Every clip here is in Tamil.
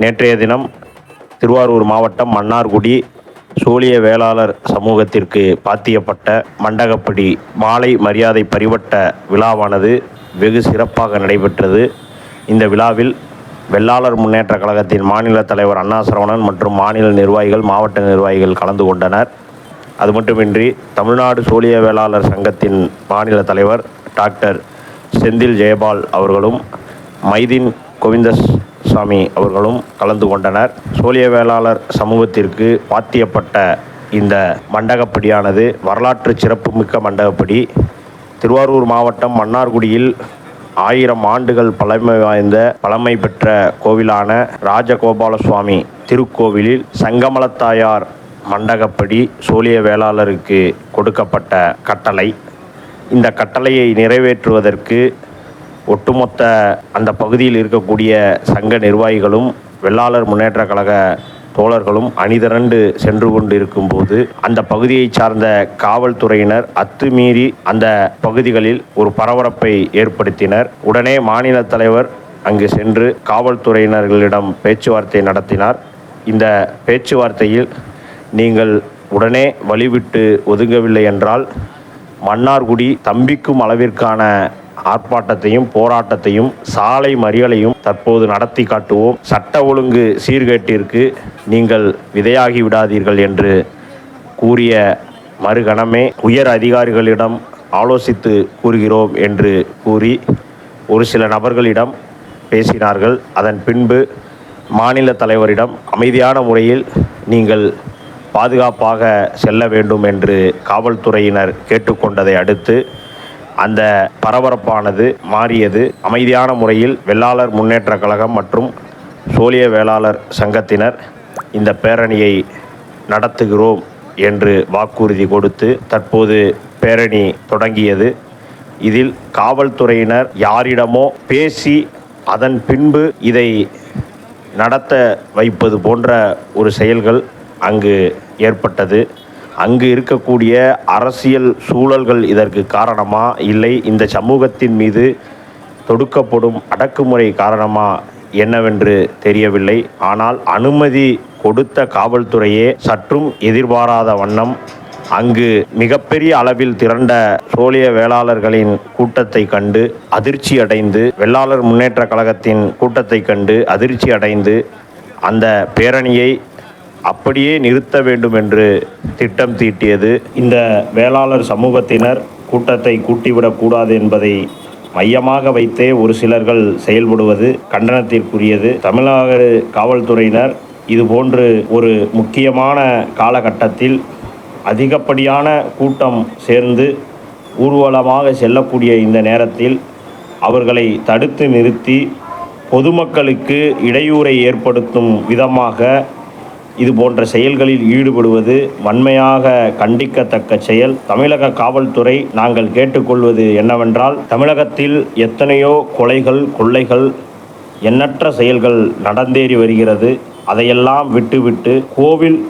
நேற்றைய தினம் திருவாரூர் மாவட்டம் மன்னார்குடி சூழிய வேளாளர் சமூகத்திற்கு பாத்தியப்பட்ட மண்டகப்படி மாலை மரியாதை பரிவட்ட விழாவானது வெகு சிறப்பாக நடைபெற்றது. இந்த விழாவில் வெள்ளாளர் முன்னேற்ற கழகத்தின் மாநில தலைவர் அண்ணா சரவணன் மற்றும் மாநில நிர்வாகிகள் மாவட்ட நிர்வாகிகள் கலந்து கொண்டனர். அது மட்டுமின்றி தமிழ்நாடு சூழிய வேளாளர் சங்கத்தின் மாநில தலைவர் டாக்டர் செந்தில் ஜெயபால் அவர்களும் மைதீன் சாமி அவர்களும் கலந்து கொண்டனர். சோழிய வேளாளர் சமூகத்திற்கு பாத்தியப்பட்ட இந்த மண்டகப்படியானது வரலாற்று சிறப்புமிக்க மண்டகப்படி. திருவாரூர் மாவட்டம் மன்னார்குடியில் ஆயிரம் ஆண்டுகள் பழமை வாய்ந்த பழமை பெற்ற கோவிலான ராஜகோபால சுவாமி திருக்கோவிலில் சங்கமலத்தாயார் மண்டகப்படி சோழிய வேளாளருக்கு கொடுக்கப்பட்ட கட்டளை. இந்த கட்டளையை நிறைவேற்றுவதற்கு ஒட்டுமொத்த அந்த பகுதியில் இருக்கக்கூடிய சங்க நிர்வாகிகளும் வெள்ளாளர் முன்னேற்ற கழக தோழர்களும் அணிதிரண்டு சென்று கொண்டு இருக்கும்போது அந்த பகுதியை சார்ந்த காவல்துறையினர் அத்துமீறி அந்த பகுதிகளில் ஒரு பரபரப்பை ஏற்படுத்தினர். உடனே மாநில தலைவர் அங்கு சென்று காவல்துறையினர்களிடம் பேச்சுவார்த்தை நடத்தினார். இந்த பேச்சுவார்த்தையில் நீங்கள் உடனே வழிவிட்டு ஒதுங்கவில்லை என்றால் மன்னார்குடி தம்பிக்கும் அளவிற்கான ஆர்ப்பாட்டத்தையும் போராட்டத்தையும் சாலை மறியலையும் தற்போது நடத்தி காட்டுவோம். சட்ட ஒழுங்கு சீர்கேட்டிற்கு நீங்கள் விதையாகி விடாதீர்கள் என்று கூறிய மறுகணமே உயர் அதிகாரிகளிடம் ஆலோசித்து கூறுகிறோம் என்று கூறி ஒரு சில நபர்களிடம் பேசினார்கள். அதன் பின்பு மாநில தலைவரிடம் அமைதியான முறையில் நீங்கள் பாதுகாப்பாக செல்ல வேண்டும் என்று காவல்துறையினர் கேட்டுக்கொண்டதை அடுத்து அந்த பரபரப்பானது மாறியது. அமைதியான முறையில் வெள்ளாளர் முன்னேற்ற கழகம் மற்றும் சோழிய வேளாளர் சங்கத்தினர் இந்த பேரணியை நடத்துகிறோம் என்று வாக்குறுதி கொடுத்து தற்போது பேரணி தொடங்கியது. இதில் காவல்துறையினர் யாரிடமோ பேசி அதன் பின்பு இதை நடத்த வைப்பது போன்ற ஒரு செயல்கள் அங்கு ஏற்பட்டது. அங்கு இருக்கக்கூடிய அரசியல் சூழல்கள் இதற்கு காரணமா இல்லை? இந்த சமூகத்தின் மீது தொடுக்கப்படும் அடக்குமுறை காரணமா என்னவென்று தெரியவில்லை. ஆனால் அனுமதி கொடுத்த காவல்துறையே சற்றும் எதிர்பாராத வண்ணம் அங்கு மிகப்பெரிய அளவில் திரண்ட சோழிய வேளாளர்களின் கூட்டத்தை கண்டு அதிர்ச்சி அடைந்து வெள்ளாளர் முன்னேற்ற கழகத்தின் கூட்டத்தை கண்டு அதிர்ச்சி அடைந்து அந்த பேரணியை அப்படியே நிறுத்த வேண்டும் என்று திட்டம் தீட்டியது. இந்த வேளாளர் சமூகத்தினர் கூட்டத்தை கூட்டிவிடக்கூடாது என்பதை மையமாக வைத்தே ஒரு சிலர்கள் செயல்படுவது கண்டனத்திற்குரியது. தமிழக காவல்துறையினர் இதுபோன்று ஒரு முக்கியமான காலகட்டத்தில் அதிகப்படியான கூட்டம் சேர்ந்து ஊர்வலமாக செல்லக்கூடிய இந்த நேரத்தில் அவர்களை தடுத்து நிறுத்தி பொதுமக்களுக்கு இடையூறை ஏற்படுத்தும் விதமாக இது போன்ற செயல்களில் ஈடுபடுவது வன்மையாக கண்டிக்கத்தக்க செயல். தமிழக காவல்துறை நாங்கள் கேட்டுக்கொள்வது என்னவென்றால் தமிழகத்தில் எத்தனையோ கொலைகள் கொள்ளைகள் எண்ணற்ற செயல்கள் நடந்தேறி வருகிறது. அதையெல்லாம் விட்டுவிட்டு கோவில்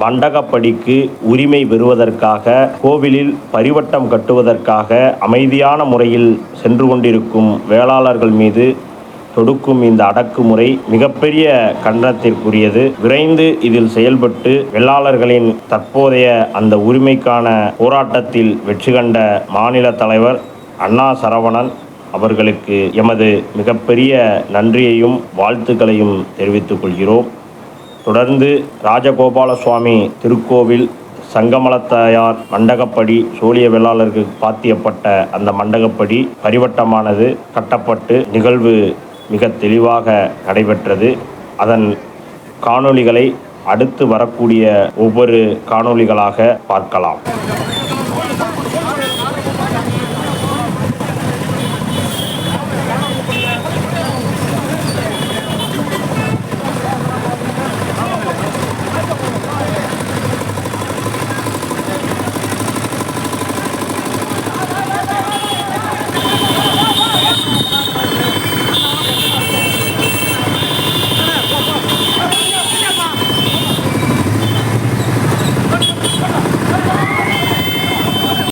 மண்டகப்படிக்கு உரிமை பெறுவதற்காக கோவிலில் பரிவட்டம் கட்டுவதற்காக அமைதியான முறையில் சென்று கொண்டிருக்கும் வேளாளர்கள் மீது தொடுக்கும் இந்த அடக்குமுறை மிகப்பெரிய கண்டனத்திற்குரியது. விரைந்து இதில் செயல்பட்டு வெள்ளாளர்களின் தற்போதைய அந்த உரிமைக்கான போராட்டத்தில் வெற்றி கண்ட மாநில தலைவர் அண்ணா சரவணன் அவர்களுக்கு எமது மிகப்பெரிய நன்றியையும் வாழ்த்துக்களையும் தெரிவித்துக் கொள்கிறோம். தொடர்ந்து ராஜகோபால சுவாமி திருக்கோவில் சங்கமலத்தாயார் மண்டகப்படி சோழிய வெள்ளாளருக்கு பாத்தியப்பட்ட அந்த மண்டகப்படி பரிவட்டமானது கட்டப்பட்டு நிகழ்வு மிக தெளிவாக நடைபெற்றது. அதன் காணொளிகளை அடுத்து வரக்கூடிய ஒவ்வொரு காணொளிகளாக பார்க்கலாம்.